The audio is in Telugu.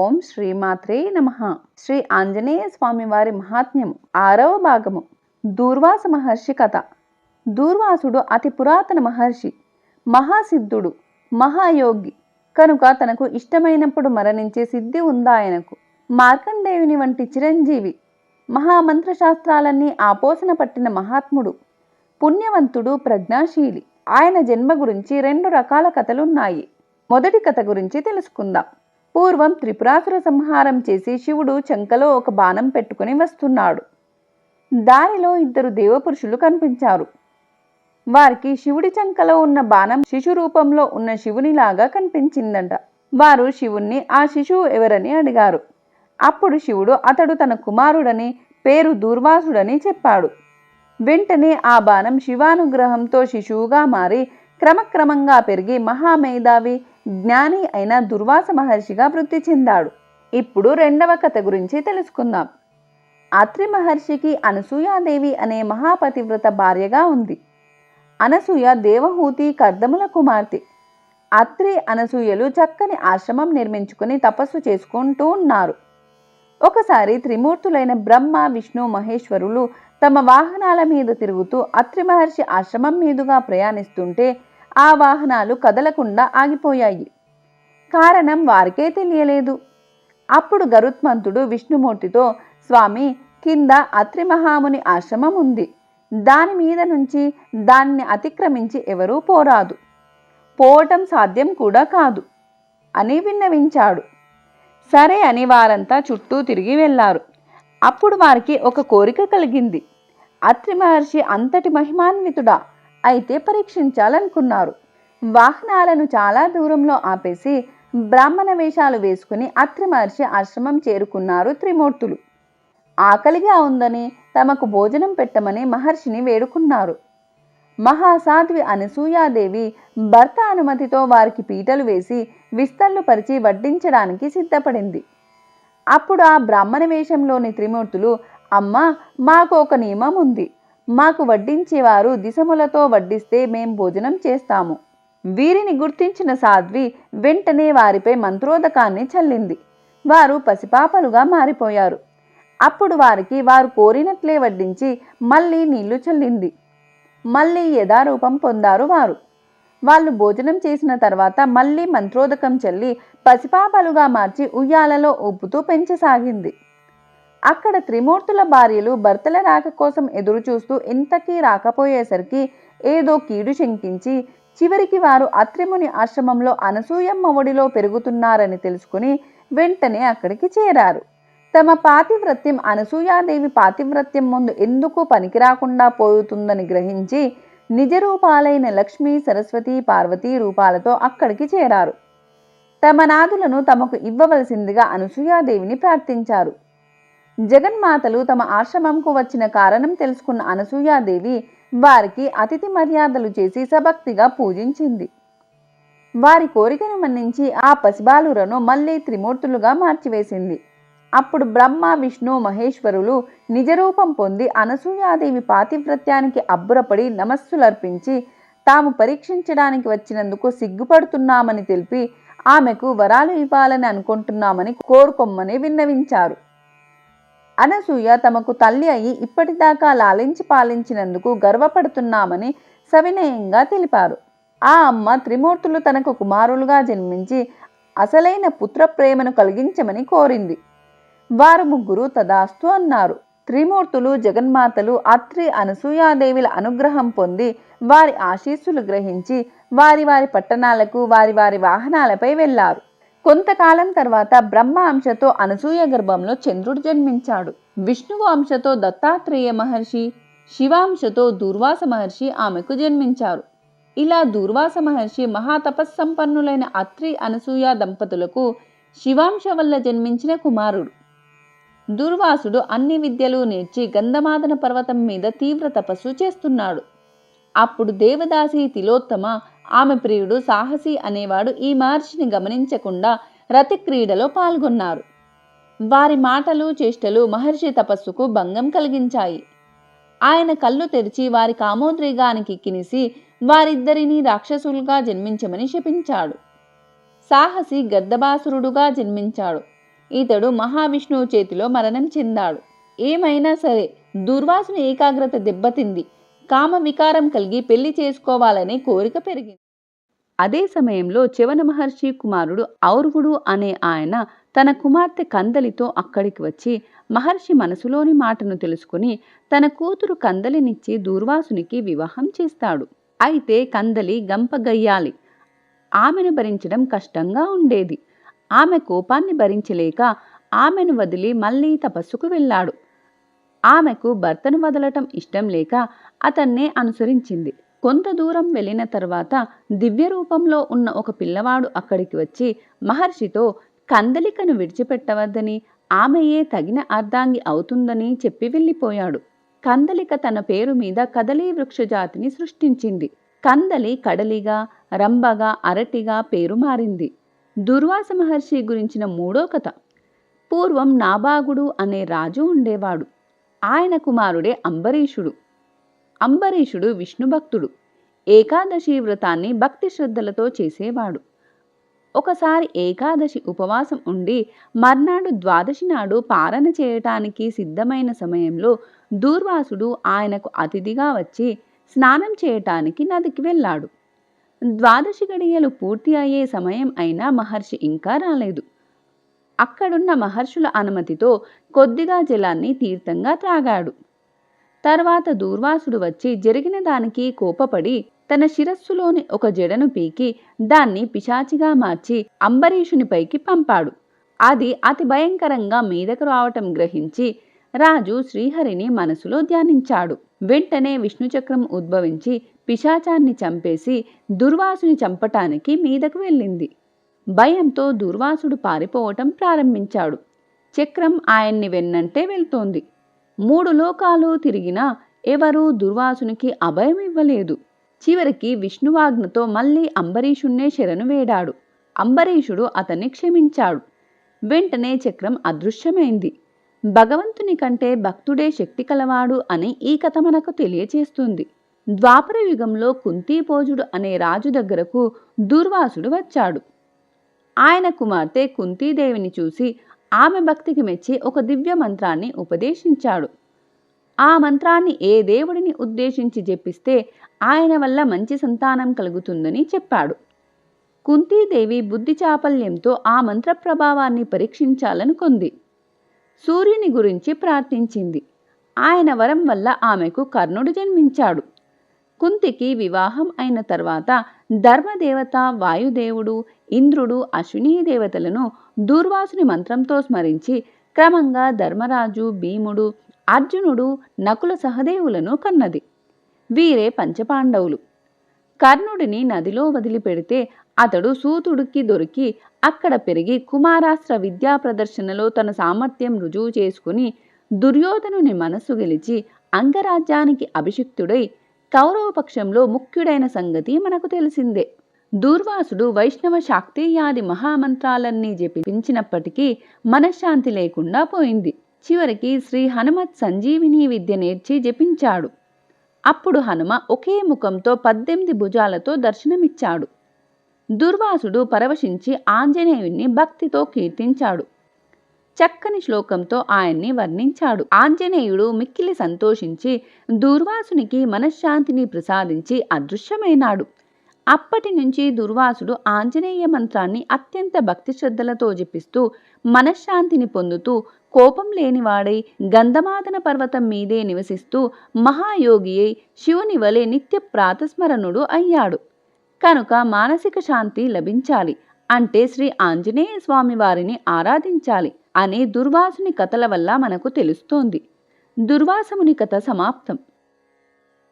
ఓం శ్రీమాత్రే నమ. శ్రీ ఆంజనేయ స్వామి వారి మహాత్మ్యము. ఆరవ భాగము. దూర్వాస మహర్షి కథ. దూర్వాసుడు అతి పురాతన మహర్షి. మహాసిద్ధుడు మహాయోగి. కనుక తనకు ఇష్టమైనప్పుడు మరణించే సిద్ధి ఉందాయనకు మార్కండేయుని వంటి చిరంజీవి. మహామంత్ర శాస్త్రాలన్నీ ఆపోసన పట్టిన మహాత్ముడు. పుణ్యవంతుడు ప్రజ్ఞాశీలి. ఆయన జన్మ గురించి రెండు రకాల కథలున్నాయి. మొదటి కథ గురించి తెలుసుకుందాం. పూర్వం త్రిపురాసుర సంహారం చేసి శివుడు చంకలో ఒక బాణం పెట్టుకుని వస్తున్నాడు. దారిలో ఇద్దరు దేవపురుషులు కనిపించారు. వారికి శివుడి చంకలో ఉన్న బాణం శిశు రూపంలో ఉన్న శివునిలాగా కనిపించిందంట. వారు శివుణ్ణి ఆ శిశువు ఎవరని అడిగారు. అప్పుడు శివుడు అతడు తన కుమారుడని పేరు దూర్వాసుడని చెప్పాడు. వెంటనే ఆ బాణం శివానుగ్రహంతో శిశువుగా మారి క్రమక్రమంగా పెరిగి మహామేధావి జ్ఞాని అయిన దుర్వాస మహర్షిగా వృద్ధి చెందాడు. ఇప్పుడు రెండవ కథ గురించి తెలుసుకుందాం. అత్రి మహర్షికి అనసూయాదేవి అనే మహాపతివ్రత భార్యగా ఉంది. అనసూయ దేవహూతి కర్దముల కుమార్తె. అత్రి అనసూయలు చక్కని ఆశ్రమం నిర్మించుకుని తపస్సు చేసుకుంటూ ఉన్నారు. ఒకసారి త్రిమూర్తులైన బ్రహ్మ విష్ణు మహేశ్వరులు తమ వాహనాల మీద తిరుగుతూ అత్రి మహర్షి ఆశ్రమం మీదుగా ప్రయాణిస్తుంటే ఆ వాహనాలు కదలకుండా ఆగిపోయాయి. కారణం వారికే తెలియలేదు. అప్పుడు గరుత్మంతుడు విష్ణుమూర్తితో స్వామి కింద అత్రి మహాముని ఆశ్రమం ఉంది. దాని మీద నుంచి దాన్ని అతిక్రమించి ఎవరూ పోరాదు. పోవటం సాధ్యం కూడా కాదు అని విన్నవించాడు. సరే అని వారంతా చుట్టూ తిరిగి వెళ్ళారు అప్పుడు వారికి ఒక కోరిక కలిగింది. అత్రి మహర్షి అంతటి మహిమాన్వితుడా అయితే పరీక్షించాలనుకున్నారు. వాహనాలను చాలా దూరంలో ఆపేసి బ్రాహ్మణ వేషాలు వేసుకుని అత్రి మహర్షి ఆశ్రమం చేరుకున్నారు త్రిమూర్తులు. ఆకలిగా ఉందని తమకు భోజనం పెట్టమని మహర్షిని వేడుకున్నారు. మహాసాధ్వి అనసూయాదేవి భర్త అనుమతితో వారికి పీటలు వేసి విస్తళ్ళు పరిచి వడ్డించడానికి సిద్ధపడింది. అప్పుడు ఆ బ్రాహ్మణ వేషంలోని త్రిమూర్తులు అమ్మ మాకు ఒక నియమం ఉంది. మాకు వడ్డించేవారు దిశములతో వడ్డిస్తే మేం భోజనం చేస్తాము. వీరిని గుర్తించిన సాధ్వి వెంటనే వారిపై మంత్రోదకాన్ని చల్లింది. వారు పసిపాపలుగా మారిపోయారు. అప్పుడు వారికి వారు కోరినట్లే వడ్డించి మళ్ళీ నీళ్ళు చల్లింది. మళ్ళీ యథారూపం పొందారు వారు. వాళ్ళు భోజనం చేసిన తర్వాత మళ్ళీ మంత్రోదకం చల్లి పసిపాపలుగా మార్చి ఉయ్యాలలో ఊపుతూ పెంచసాగింది. అక్కడ త్రిమూర్తుల భార్యలు భర్తల రాక కోసం ఎదురుచూస్తూ ఇంతకీ రాకపోయేసరికి ఏదో కీడు శంకించి చివరికి వారు అత్రిముని ఆశ్రమంలో అనసూయమ్మ ఒడిలో పెరుగుతున్నారని తెలుసుకుని వెంటనే అక్కడికి చేరారు. తమ పాతివ్రత్యం అనసూయాదేవి పాతివ్రత్యం ముందు ఎందుకు పనికిరాకుండా పోతుందని గ్రహించి నిజ రూపాలైన లక్ష్మీ సరస్వతి పార్వతీ రూపాలతో అక్కడికి చేరారు. తమ నాదులను తమకు ఇవ్వవలసిందిగా అనసూయాదేవిని ప్రార్థించారు. జగన్మాతలు తమ ఆశ్రమంకు వచ్చిన కారణం తెలుసుకున్న అనసూయాదేవి వారికి అతిథి మర్యాదలు చేసి సభక్తిగా పూజించింది. వారి కోరికను మన్నించి ఆ పసిబాలురను మళ్ళీ త్రిమూర్తులుగా మార్చివేసింది. అప్పుడు బ్రహ్మ విష్ణు మహేశ్వరులు నిజరూపం పొంది అనసూయాదేవి పాతివ్రత్యానికి అబ్బురపడి నమస్సులర్పించి తాము పరీక్షించడానికి వచ్చినందుకు సిగ్గుపడుతున్నామని తెలిపి ఆమెకు వరాలు ఇవ్వాలని అనుకుంటున్నామని కోరుకొమ్మని విన్నవించారు. అనసూయ తమకు తల్లి అయి ఇప్పటిదాకా లాలించి పాలించినందుకు గర్వపడుతున్నామని సవినయంగా తెలిపారు. ఆ అమ్మ త్రిమూర్తులు తనకు కుమారులుగా జన్మించి అసలైన పుత్ర ప్రేమను కలిగించమని కోరింది. వారు ముగ్గురు తదాస్తు అన్నారు. త్రిమూర్తులు జగన్మాతలు అత్రి అనసూయాదేవిల అనుగ్రహం పొంది వారి ఆశీస్సులు గ్రహించి వారి వారి పట్టణాలకు వారి వారి వాహనాలపై వెళ్ళారు కొంతకాలం తర్వాత బ్రహ్మ అంశతో అనసూయ గర్భంలో చంద్రుడు జన్మించాడు. విష్ణువు అంశతో దత్తాత్రేయ మహర్షి శివాంశతో దూర్వాస మహర్షి ఆమెకు జన్మించారు. ఇలా దూర్వాస మహర్షి మహాతపస్సంపన్నులైన అత్రి అనసూయ దంపతులకు శివాంశ వల్ల జన్మించిన కుమారుడు. దుర్వాసుడు అన్ని విద్యలు నేర్చి గంధమాదన పర్వతం మీద తీవ్ర తపస్సు చేస్తున్నాడు. అప్పుడు దేవదాసి తిలోత్తమ ఆమె ప్రియుడు సాహసి అనేవాడు ఈ మహర్షిని గమనించకుండా రతిక్రీడలో పాల్గొన్నారు. వారి మాటలు చేష్టలు మహర్షి తపస్సుకు భంగం కలిగించాయి. ఆయన కళ్ళు తెరిచి వారి కామోద్రేగానికి కినిసి వారిద్దరినీ రాక్షసులుగా జన్మించమని శపించాడు. సాహసి గర్దభాసురుడుగా జన్మించాడు. ఇతడు మహావిష్ణువు చేతిలో మరణం చెందాడు. ఏమైనా సరే దుర్వాసుని ఏకాగ్రత దెబ్బతింది. కామ వికారం కలిగి పెళ్ళి చేసుకోవాలనే కోరిక పెరిగింది. అదే సమయంలో చివన మహర్షి కుమారుడు ఔర్వుడు అనే ఆయన తన కుమార్తె కందలితో అక్కడికి వచ్చి మహర్షి మనసులోని మాటను తెలుసుకుని తన కూతురు కందలినిచ్చి దూర్వాసునికి వివాహం చేస్తాడు. అయితే కందలి గంపగయ్యాలి. ఆమెను భరించడం కష్టంగా ఉండేది. ఆమె కోపాన్ని భరించలేక ఆమెను వదిలి మళ్ళీ తపస్సుకు వెళ్ళాడు. ఆమెకు భర్తను వదలటం ఇష్టం లేక అతన్నే అనుసరించింది. కొంత దూరం వెళ్ళిన తర్వాత దివ్య రూపంలో ఉన్న ఒక పిల్లవాడు అక్కడికి వచ్చి మహర్షితో కందలికను విడిచిపెట్టవద్దని ఆమెయే తగిన అర్ధాంగి అవుతుందని చెప్పి వెళ్ళిపోయాడు. కందలిక తన పేరు మీద కదలీ వృక్షజాతిని సృష్టించింది. కందలి కడలిగా రంబగా అరటిగా పేరు మారింది. దుర్వాస మహర్షి గురించిన మూడో కథ. పూర్వం నాబాగుడు అనే రాజు ఉండేవాడు. ఆయన కుమారుడే అంబరీషుడు. అంబరీషుడు విష్ణుభక్తుడు ఏకాదశి వ్రతాన్ని భక్తి శ్రద్ధలతో చేసేవాడు. ఒకసారి ఏకాదశి ఉపవాసం ఉండి మర్నాడు ద్వాదశి నాడు పారణ చేయటానికి సిద్ధమైన సమయంలో దూర్వాసుడు ఆయనకు అతిథిగా వచ్చి స్నానం చేయటానికి నదికి వెళ్ళాడు. ద్వాదశి గడియలు పూర్తి అయ్యే సమయం అయినా మహర్షి ఇంకా రాలేదు. అక్కడున్న మహర్షుల అనుమతితో కొద్దిగా జలాన్ని తీర్థంగా త్రాగాడు. తర్వాత దూర్వాసుడు వచ్చి జరిగిన దానికి కోపపడి తన శిరస్సులోని ఒక జడను పీకి దాన్ని పిశాచిగా మార్చి అంబరీషునిపైకి పంపాడు. అది అతి భయంకరంగా మీదకు రావటం గ్రహించి రాజు శ్రీహరిని మనసులో ధ్యానించాడు. వెంటనే విష్ణుచక్రం ఉద్భవించి పిశాచాన్ని చంపేసి దుర్వాసుని చంపటానికి మీదకు వెళ్ళింది. భయంతో దుర్వాసుడు పారిపోవటం ప్రారంభించాడు. చక్రం ఆయన్ని వెన్నంటే వెళ్తోంది. మూడు లోకాలు తిరిగినా ఎవరూ దుర్వాసునికి అభయం ఇవ్వలేదు. చివరికి విష్ణువాజ్ఞతో మళ్ళీ అంబరీషుణ్ణే శరణు వేడాడు. అంబరీషుడు అతన్ని క్షమించాడు. వెంటనే చక్రం అదృశ్యమైంది. భగవంతుని కంటే భక్తుడే శక్తి కలవాడు అని ఈ కథ మనకు తెలియచేస్తుంది. ద్వాపర యుగంలో కుంతీపోజుడు అనే రాజు దగ్గరకు దుర్వాసుడు వచ్చాడు. ఆయన కుమార్తె కుంతీదేవిని చూసి ఆమె భక్తికి మెచ్చి ఒక దివ్య మంత్రాన్ని ఉపదేశించాడు. ఆ మంత్రాన్ని ఏ దేవుడిని ఉద్దేశించి జపిస్తే ఆయన వల్ల మంచి సంతానం కలుగుతుందని చెప్పాడు. కుంతీదేవి బుద్ధి చాపల్యంతో ఆ మంత్ర ప్రభావాన్ని పరీక్షించాలనుకుంది సూర్యుని గురించి ప్రార్థించింది. ఆయన వరం వల్ల ఆమెకు కర్ణుడు జన్మించాడు. కుంతికి వివాహం అయిన తర్వాత ధర్మదేవత వాయుదేవుడు ఇంద్రుడు అశ్వినీ దేవతలను దూర్వాసుని మంత్రంతో స్మరించి క్రమంగా ధర్మరాజు భీముడు అర్జునుడు నకుల సహదేవులను కన్నది. వీరే పంచపాండవులు. కర్ణుడిని నదిలో వదిలిపెడితే అతడు సూతుడికి దొరికి అక్కడ పెరిగి కుమారాస్త్ర విద్యా ప్రదర్శనలో తన సామర్థ్యం రుజువు చేసుకుని దుర్యోధనుని మనస్సు గెలిచి అంగరాజ్యానికి అభిషిక్తుడై కౌరవపక్షంలో ముఖ్యుడైన సంగతి మనకు తెలిసిందే. దూర్వాసుడు వైష్ణవ శాక్తేయాది మహామంత్రాలన్నీ జపించినప్పటికీ మనశ్శాంతి లేకుండా పోయింది. చివరికి శ్రీ హనుమత్ సంజీవిని విద్య నేర్చి జపించాడు. అప్పుడు హనుమ ఒకే ముఖంతో పద్దెనిమిది భుజాలతో దర్శనమిచ్చాడు. దుర్వాసుడు పరవశించి ఆంజనేయుణ్ణి భక్తితో కీర్తించాడు. చక్కని శ్లోకంతో ఆయన్ని వర్ణించాడు. ఆంజనేయుడు మిక్కిలి సంతోషించి దుర్వాసునికి మనశ్శాంతిని ప్రసాదించి అదృశ్యమైనాడు. అప్పటి నుంచి దుర్వాసుడు ఆంజనేయ మంత్రాన్ని అత్యంత భక్తి శ్రద్ధలతో జపిస్తూ మనశ్శాంతిని పొందుతూ కోపం లేనివాడై గంధమాదన పర్వతం మీదే నివసిస్తూ మహాయోగి అయి శివుని వలె నిత్య ప్రాతస్మరణుడు అయ్యాడు. కనుక మానసిక శాంతి లభించాలి అంటే శ్రీ ఆంజనేయ స్వామి వారిని ఆరాధించాలి. అనే దుర్వాసుని కథల వల్ల మనకు తెలుస్తోంది. దుర్వాసముని కథ సమాప్తం.